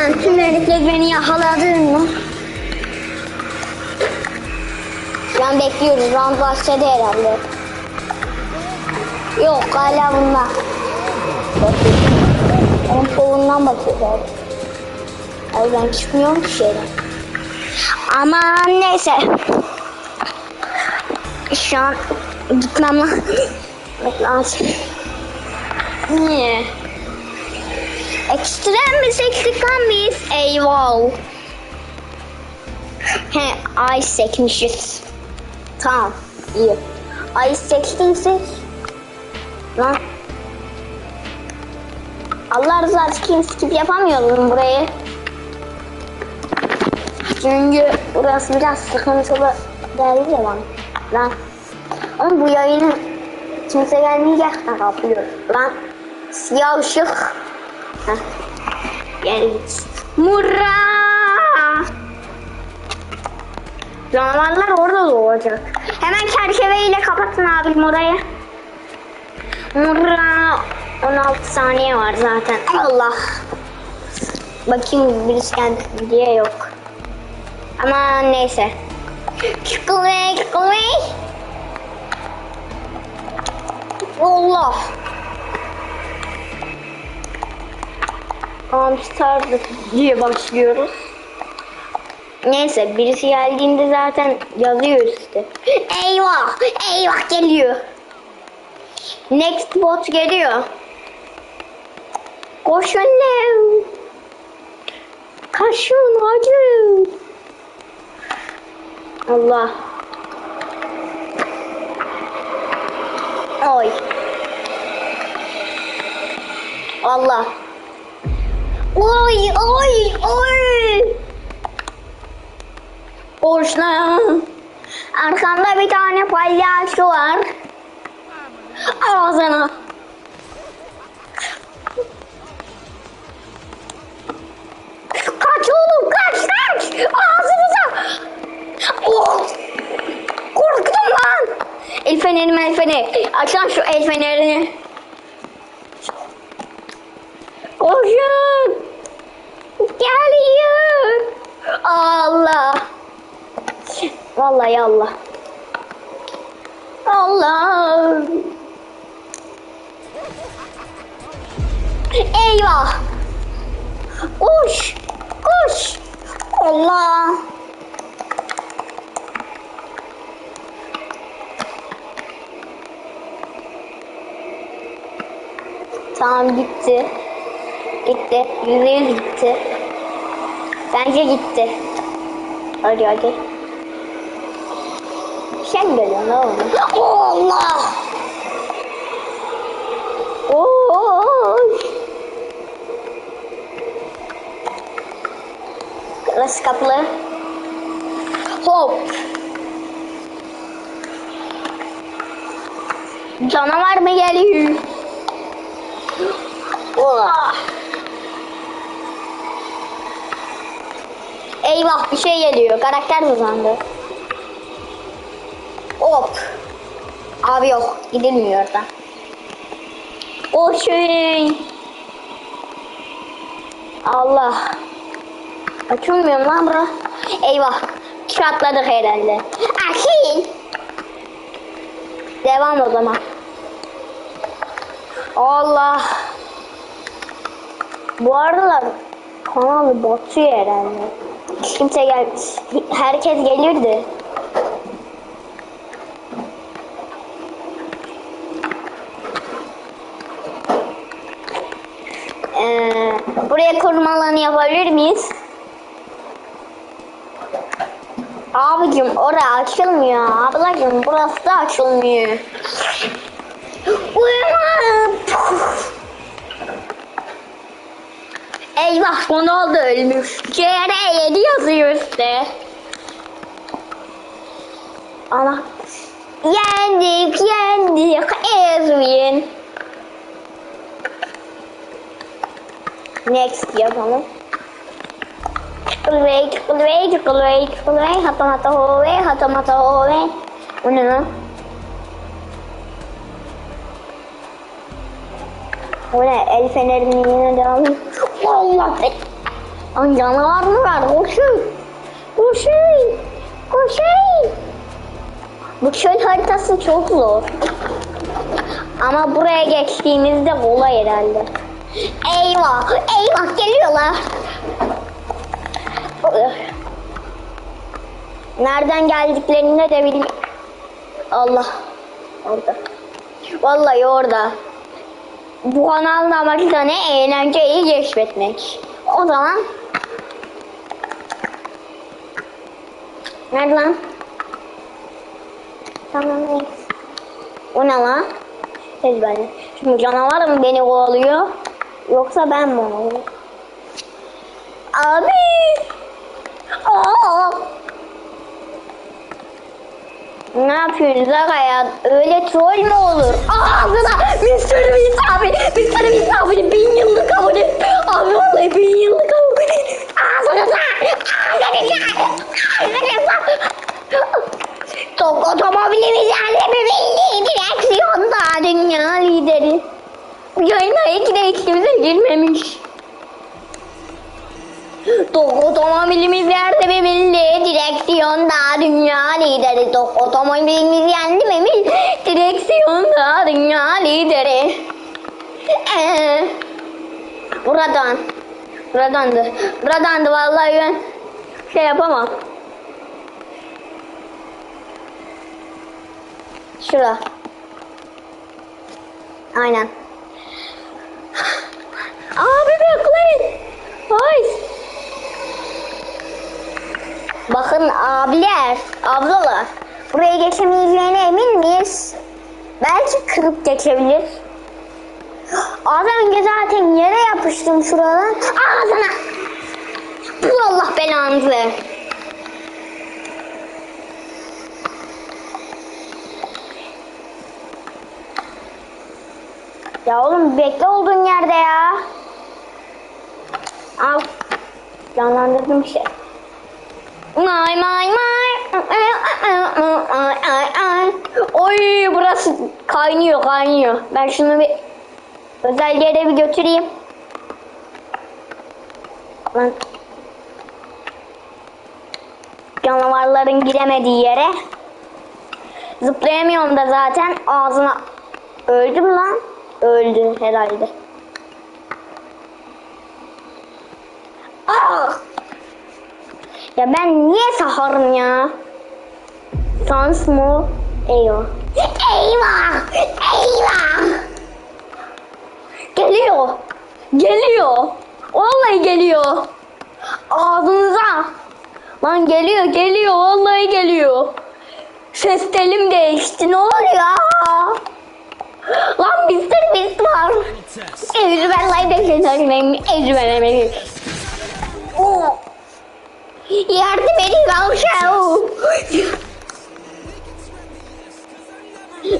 Ha, tüm herifler beni yakaladın mı? Şu an bekliyoruz. Round başladı herhalde. Yok hala bunlar. Onun povundan bakıyorlar. Ay ben çıkmıyorum ki şeyden. Aman neyse. Şu an gitmem lazım. Niye? Ekstrem bir seçtikten miyiz? Eyvah. He, ay sekmişiz. Tamam, iyi. Ay seçtiysek. Lan. Allah rızası için skip yapamıyordum burayı. Çünkü burası biraz sıkıntılı geldi ya bana. Lan. Ama bu yayını kimse gelmeyecek de kapıyor. Lan. Siyah ışık. Heh. Git. Murra! Canavarlar orada doğacak. Hemen çerçeveyle kapatın abim orayı. Murra! 16 saniye var zaten. Allah! Bakayım birisi geldi diye yok. Ama neyse. Çıkılay çıkılay. Allah! Amsterdam diye başlıyoruz. Neyse birisi geldiğinde zaten yazıyor üstte. Eyvah! Eyvah geliyor. Next bot geliyor. Koşun lan. Kaşın hacı. Allah. Oy. Allah. Oy oy oy. Koş lan. Arkamda bir tane palyaço var. Ağzına. Kaç oğlum kaç kaç. Ağzınıza. Oh. Korktum lan. El fenerim el feneri. Aç şu el fenerini. Koşun. Geliyor. Allah. Vallahi Allah. Allah. Eyvah. Koş. Koş. Allah. Tamam gitti. Gitti. Yüzde yüz gitti. Bence gitti. Hadi hadi. Sen geliyorsun ne oldu? Allah! Oy! Burası kapılı. Hop! Canavar mı geliyor? Oh! Eyvah bir şey geliyor. Karakter uzandı. Hop. Abi yok. Gidilmiyor da. Koşun. Allah. Açılmıyor lan bura. Eyvah. Çatladık herhalde. Akil. Devam o zaman. Allah. Bu aralar kanalı batıyor herhalde. Hiç kimse gel, herkes gelirdi. Ee, buraya koruma alanı yapabilir miyiz? Abicim orası açılmıyor. Ablacım burası da açılmıyor. Eyvah Ronaldo ölmüş. CR7 yazıyor üstte. Ana. Yendik yendik Ezwin. Next yapalım. Çıkılvey çıkılvey çıkılvey çıkılvey hatamata hovey hatamata hovey. Bu ne lan? Bu ne? El fenerinin yine devam. Allah be. Lan canavar mı var? Koşun. Koşun. Koşun. Bu çöl haritası çok zor. Ama buraya geçtiğimizde kolay herhalde. Eyvah, eyvah geliyorlar. Nereden geldiklerini de bilmiyorum. Allah. Orada. Vallahi orada. Bu kanalın amacı da ne? Eğlenceyi keşfetmek. O zaman Nerede lan? Tamam neyse. O ne lan? Ezberle. Şimdi canavar mı beni kovalıyor? Yoksa ben mi onu? Abi! Aa! Ne yapıyorsunuz ya? Öyle troll mü olur? Ağzına Mr. Beast abi. Mr. Beast abi bin yıllık abone. Abi vallahi bin yıllık abone. Ağzınıza. Ağzınıza. Ağzınıza. Tok otomobilimiz milli direksiyonda dünya lideri. İki de ikimize girmemiş. Otomobilimiz yerde bir milli direksiyonda dünya lideri. Otomobilimiz yendi mi mil direksiyonda dünya lideri. Ee, buradan. Buradandı. Buradandı vallahi ben şey yapamam. Şura. Aynen. Abi bekleyin. Ay. Bakın abiler, ablalar. Buraya geçemeyeceğine emin miyiz? Belki kırıp geçebilir. Az önce zaten yere yapıştım şuradan. Ağzına. Bu Allah belanızı. Ya oğlum bekle olduğun yerde ya. Al. Canlandırdım işte. May may may. Ay ay ay. Oy burası kaynıyor kaynıyor. Ben şunu bir özel yere bir götüreyim. Lan. Canavarların giremediği yere. Zıplayamıyorum da zaten ağzına öldüm lan. Öldü herhalde. Ah! Ya ben niye saharım ya? Sans mı? Eyvah. Eyvah! Eyvah! Geliyor. Geliyor. Vallahi geliyor. Ağzınıza. Lan geliyor geliyor. Vallahi geliyor. Ses telim değişti. Ne oluyor? Lan Mr. Beast var. Ezberlay da geçelim. Ezberlemeyi. Yardım edin Avşav.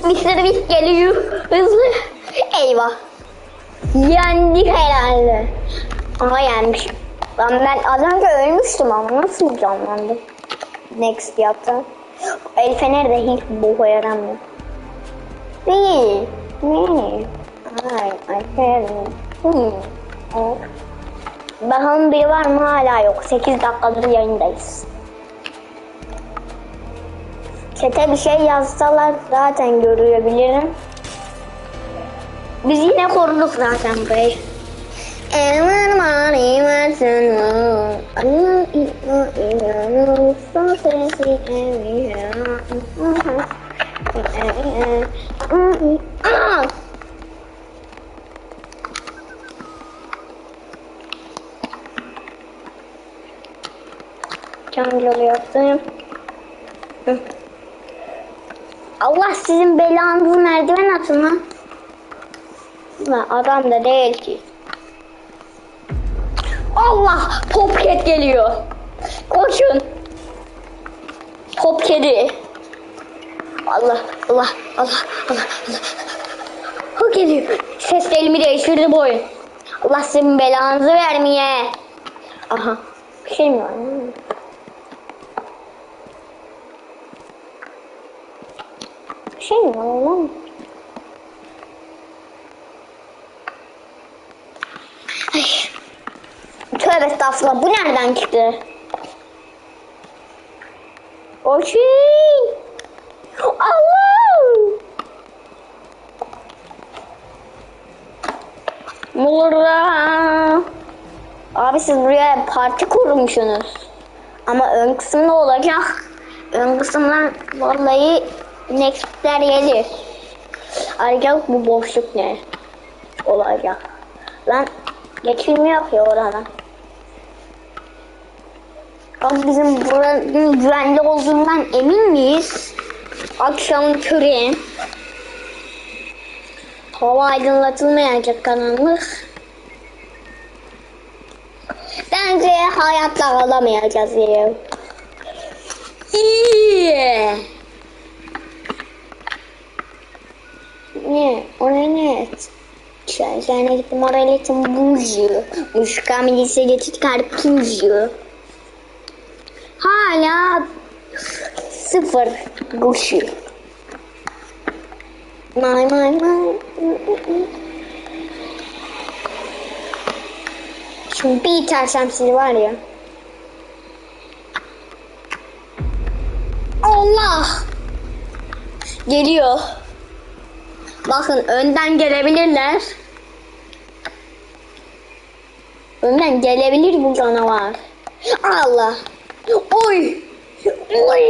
Mr. Beast geliyor. Hızlı. Eyvah. Yendik herhalde. Ama yenmiş. Lan ben az önce ölmüştüm ama nasıl canlandım? Next yaptım. El fener de hiç boğa yaramıyor. Değil. Ne? Ay, ay ferim. Hmm. Oh. Bakalım biri var mı hala yok. 8 dakikadır yayındayız. Çete bir şey yazsalar zaten görebilirim. Biz yine koruduk zaten burayı. Eman mani versin Cam yolu yaptım. Allah sizin belanızı merdiven atın lan. Lan adam da değil ki. Allah Popcat geliyor. Koşun. Top kedi. Allah Allah Allah Allah Allah. Geliyor. Ses elimi değiştirdi bu oyun. Allah senin belanızı vermeye. Aha. Bir şey mi var? Bir şey mi var? Ay. Tövbe estağfurullah. Bu nereden çıktı? O şey. Allah. Burada. Abi siz buraya parti kurmuşsunuz. Ama ön kısım ne olacak? Ön kısımdan vallahi nextler gelir. Ayrıca bu boşluk ne? Olacak. Lan geçilmiyor ki oradan. Abi bizim buranın güvenli olduğundan emin miyiz? Akşamın körü. Hava aydınlatılmayacak karanlık. Bence hayatta kalamayacağız ya. İyi. Ne? O ne ne? Oraya gittim buju. Muşka milise geçit karpuzcu. Hala sıfır kuşu. May may may. Şimdi bir itersem sizi var ya. Allah! Geliyor. Bakın önden gelebilirler. Önden gelebilir bu canavar. Allah! Oy! Oy!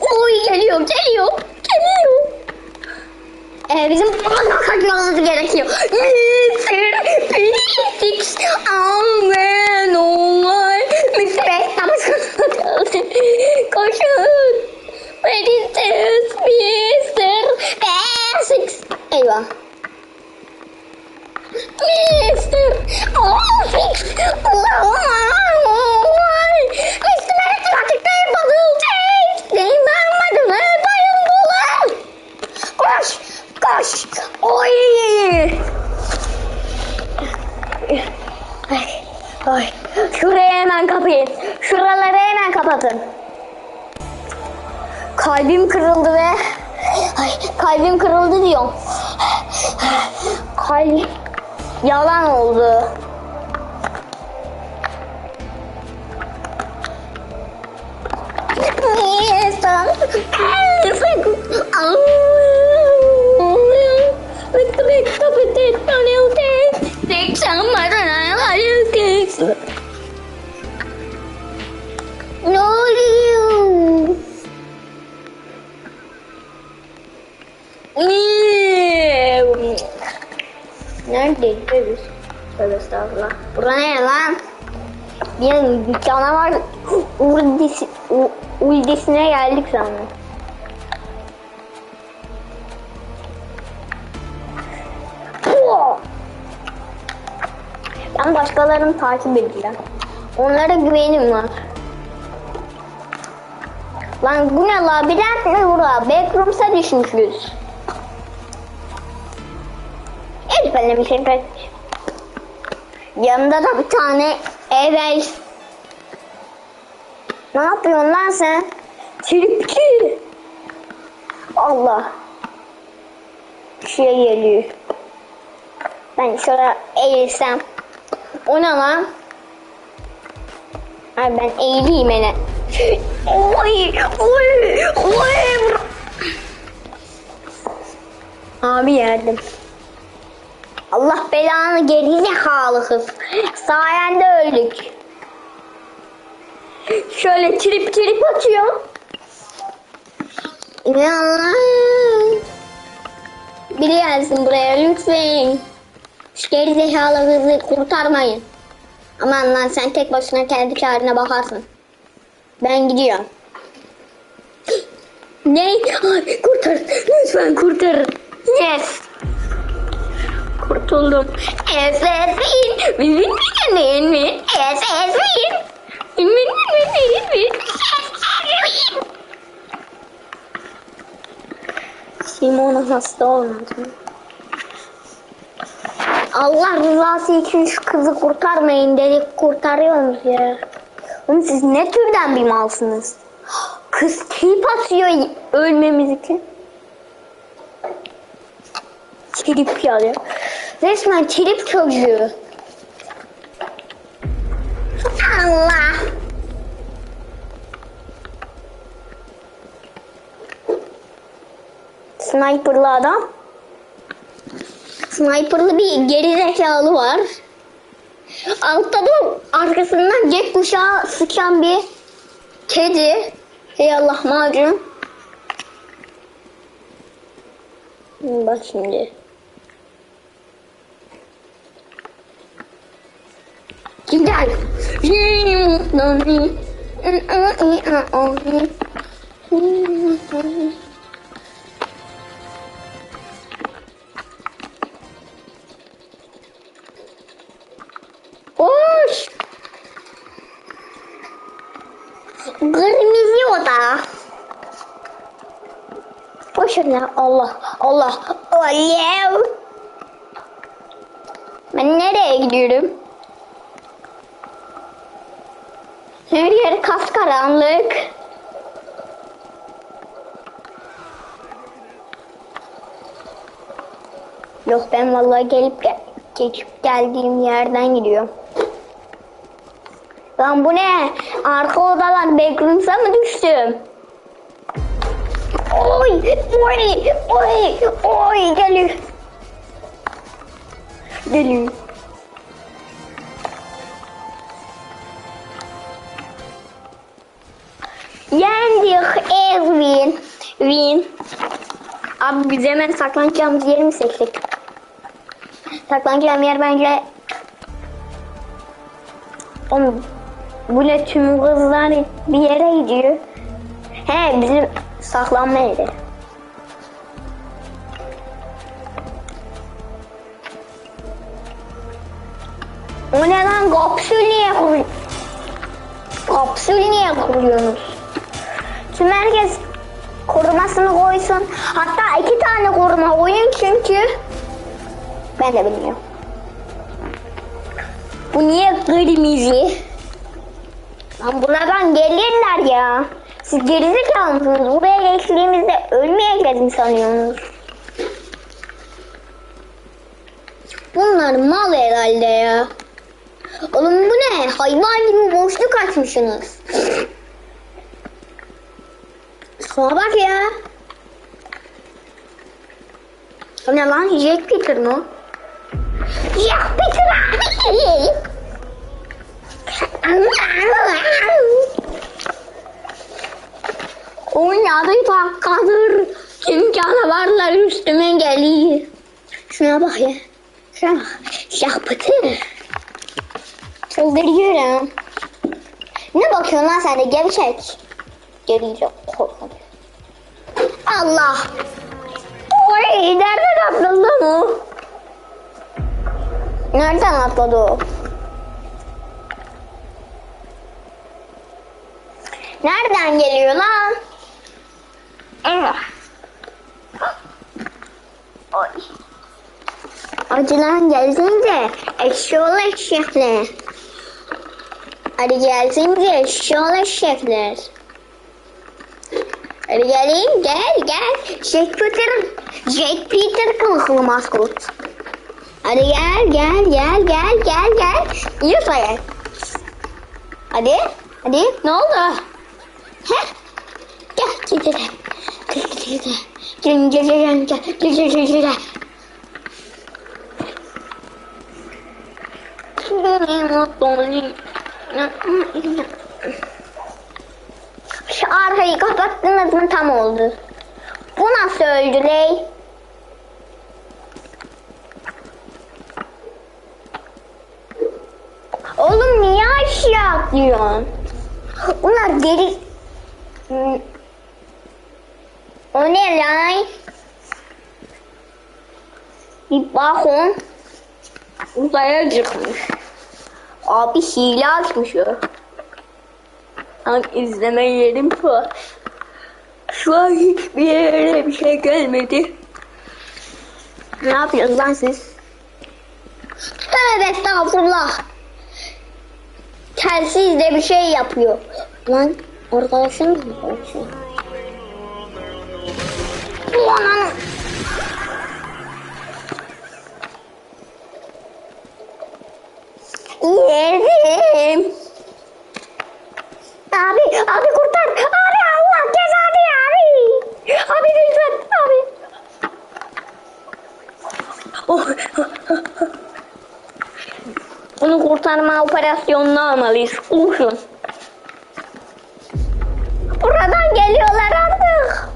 Oy geliyor, geliyor, geliyor. Ee, bizim bana kaçmamız gerekiyor. Mr. Phoenix, amen, my. Mr. Phoenix, koşun. Where is this Mr. Phoenix? Eyvah. Mr. Oh, fix. Oh, oh, oh. Mr. Matematikte Neredeyiz biz? Tövbe estağfurullah. Bura ne lan? Bir canavar uldisi, uldisine geldik sanırım. Ben başkalarını takip edeceğim. Onlara güvenim var. Lan bu ne labirent mi bura? Backrooms'a düşmüşüz. Şey pek. Yanında da bir tane evvel. Ne yapıyorsun lan sen? Tripçi. Allah. Şey geliyor. Ben şöyle eğilsem. O ne lan? Ay ben eğileyim hele. Oy, oy, oy. Abi yardım. Allah belanı geri zekalı kız. Sayende öldük. Şöyle trip trip atıyor. Ya. Biri gelsin buraya lütfen. Şu geri zekalı kızı kurtarmayın. Aman lan sen tek başına kendi kârına bakarsın. Ben gidiyorum. Ne? Ay, kurtar. Lütfen kurtar. Yes. Kurtuldum. Esesin. Bin bin bin. Esesin. Bin bin bin. Esesin. Simona hasta olmadı? Allah rızası için şu kızı kurtarmayın dedik kurtarıyorsunuz ya. Oğlum siz ne türden bir malsınız? Kız trip atıyor ölmemiz için. Trip yani. Resmen trip çocuğu. Allah. Sniper'lı adam. Sniper'lı bir geri zekalı var. Altta da arkasından jet kuşağı sıçan bir kedi. Hey Allah macun. Bak şimdi. Gider. Hoş. Kırmızı oda. Boş ver ya. Allah. Allah. Allah. Ben nereye gidiyorum? Her yer karanlık. Yok ben vallahi gelip gel geçip geldiğim yerden gidiyorum. Lan bu ne? Arka odalar backrooms'a mı düştüm? Oy! Oy! Oy! Oy! Geliyor. Geliyor. Biz hemen saklanacağımız yeri mi seçtik? Saklanacağım yer bence... Oğlum bu ne tüm kızlar bir yere gidiyor. He bizim saklanma yeri. O ne lan kapsül niye kur... Kapsül niye kuruyorsunuz? Tüm herkes korumasını koysun. Hatta iki tane koruma koyun çünkü ben de bilmiyorum. Bu niye kırmızı? Lan buradan gelirler ya. Siz gerizekalı mısınız? Buraya geçtiğimizde ölmeyeceğiz mi sanıyorsunuz? Bunlar mal herhalde ya. Oğlum bu ne? Hayvan gibi boşluk açmışsınız. Şuna bak ya. O ne lan? Jack Peter mı? Jack Peter abi. Oynadı dakikadır. Tüm canavarlar üstüme geliyor. Şuna bak ya. Şuna bak. Jack Peter. Çıldırıyorum. Ne bakıyorsun lan sen de gevşek. Geriyle korkunç. Allah. Oy nereden atladı o? Nereden atladı o? Nereden geliyor lan? Ah. Oy. Acılan gelsince eşşi ol eşekler. Hadi gelsince eşşi ol eşekler. Geleyim gel gel. Jack Peter, Jack Peter kılıklı maskot. Hadi gel gel gel gel gel gel. Yürü ayak. Hadi. Hadi. Ne oldu? Heh. Gel gidelim. Gel gidelim. Gel gidelim. Gel gidelim. Gel gidelim. Gel gidelim. Şu arkayı kapattınız mı tam oldu. Bu nasıl öldü ley? Oğlum niye aşağı atlıyorsun? Bunlar deli... O ne lan? Bir bakın. Uzaya çıkmış. Abi hile açmış o. Kanka izleme yerim şu. Şu an hiçbir yere bir şey gelmedi. Ne yapıyorsunuz lan siz? Tövbe estağfurullah. Telsiz de bir şey yapıyor. Lan arkadaşın mı olsun? Ulan Yerim. Abi, abi kurtar. Abi Allah cezadı abi. Abi lütfen abi. Oh. Onu kurtarma operasyonunu almalıyız. Kurşun. Buradan geliyorlar artık.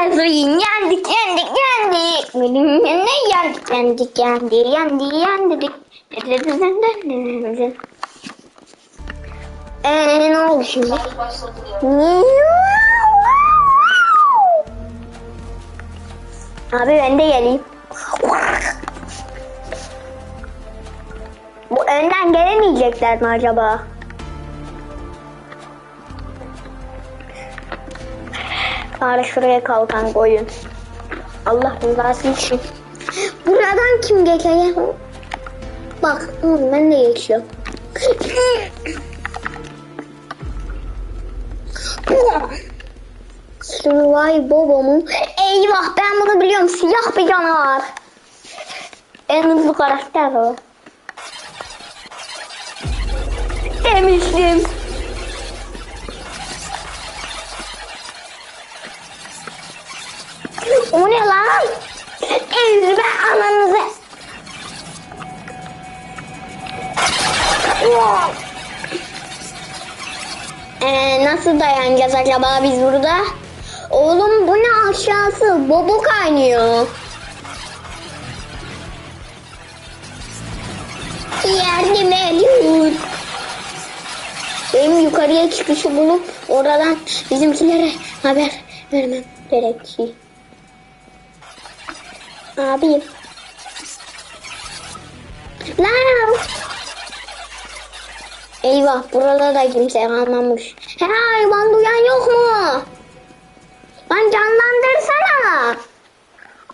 Ezrin yendik yendik yendik. Yendik yendik yendik yendik yendik yendik. Eee ne oldu şimdi? Abi ben de geleyim. Bu önden gelemeyecekler mi acaba? Bari şuraya kalkan koyun. Allah rızası için. Buradan kim geçecek? Bak ben de geçiyorum. Vay babamın. Eyvah ben bunu biliyorum. Siyah bir canavar. En hızlı karakter o. Demiştim. Nasıl dayanacağız acaba biz burada? Oğlum bu ne aşağısı? Bobo kaynıyor. Yardım edin. Benim yukarıya çıkışı bulup oradan bizimkilere haber vermem gerekiyor. Abim. Lan! Eyvah burada da kimse kalmamış. He hayvan duyan yok mu? Lan canlandırsana.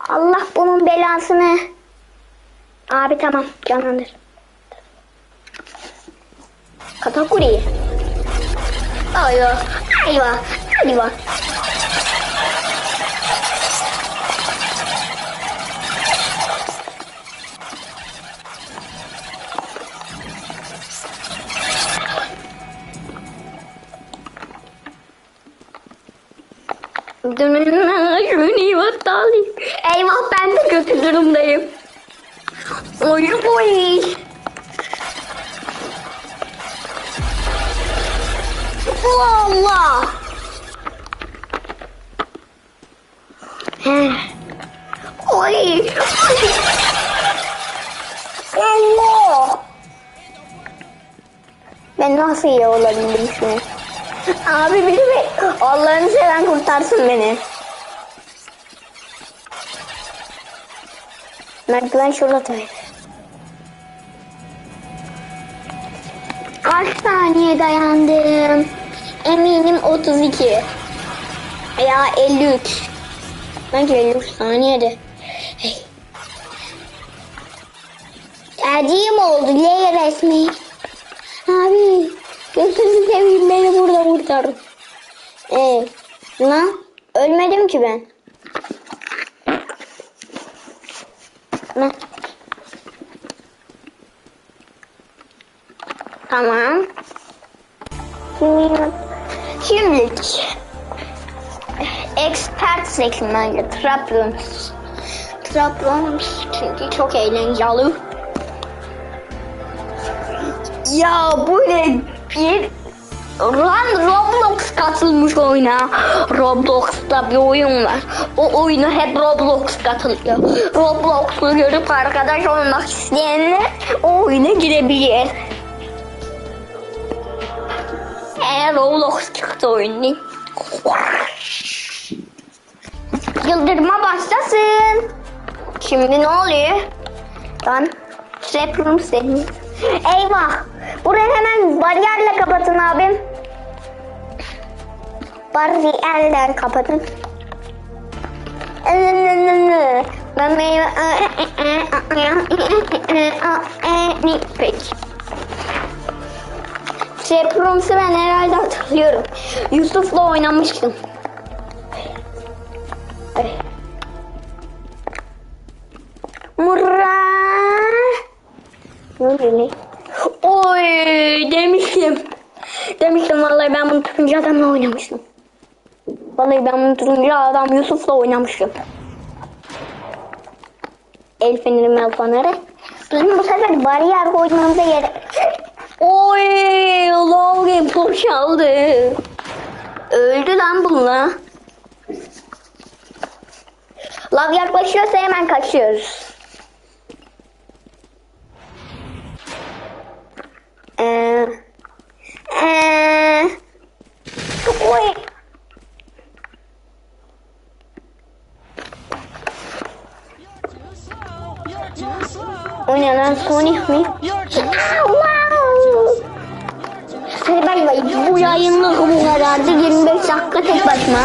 Allah bunun belasını. Abi tamam canlandır. Katakuri. Ayva. Ayva. Ayva. Eyvah ben de kötü durumdayım. Oy oy. Allah. Oy. Allah. Ben nasıl iyi olabildim şimdi? Abi biri mi? Allah'ını seven kurtarsın beni. Merdiven şurada tabii. Kaç saniye dayandım? Eminim 32. Ya 53. Bence 53 saniyede. Hey. Tercihim oldu. L resmi. Abi. Gözünü seveyim beni burada kurtarın. Ee, lan ölmedim ki ben. Lan. Tamam. Şimdi, şimdilik expert bence Traplums. Traplums çünkü çok eğlenceli. Ya bu ne bir Lan Roblox katılmış oyuna. Roblox'ta bir oyun var. O oyuna hep Roblox katılıyor. Roblox'u görüp arkadaş olmak isteyenler o oyuna girebilir. Eğer Roblox çıktı oyunu. Yıldırma başlasın. Şimdi ne oluyor? Lan trap room senin. Eyvah. Burayı hemen bariyerle kapatın abim. Bariyerler kapatın. Ben Peki. Trap Rooms'u ben herhalde hatırlıyorum. Yusuf'la oynamıştım. Murra. Ne Oy demiştim. Demiştim vallahi ben bunu turuncu adamla oynamıştım. Vallahi ben bunu turuncu adam Yusuf'la oynamıştım. El feneri mel feneri. Bizim bu sefer bariyer koymamıza gerek. Oy Logan boşaldı. Öldü lan bununla. Lav yaklaşıyorsa hemen kaçıyoruz. Ee, ee, oy. O ne lan Sonic mi? Wow. Hadi bay bay. Bu yayınlık bu kadardı. 25 dakika tek başıma.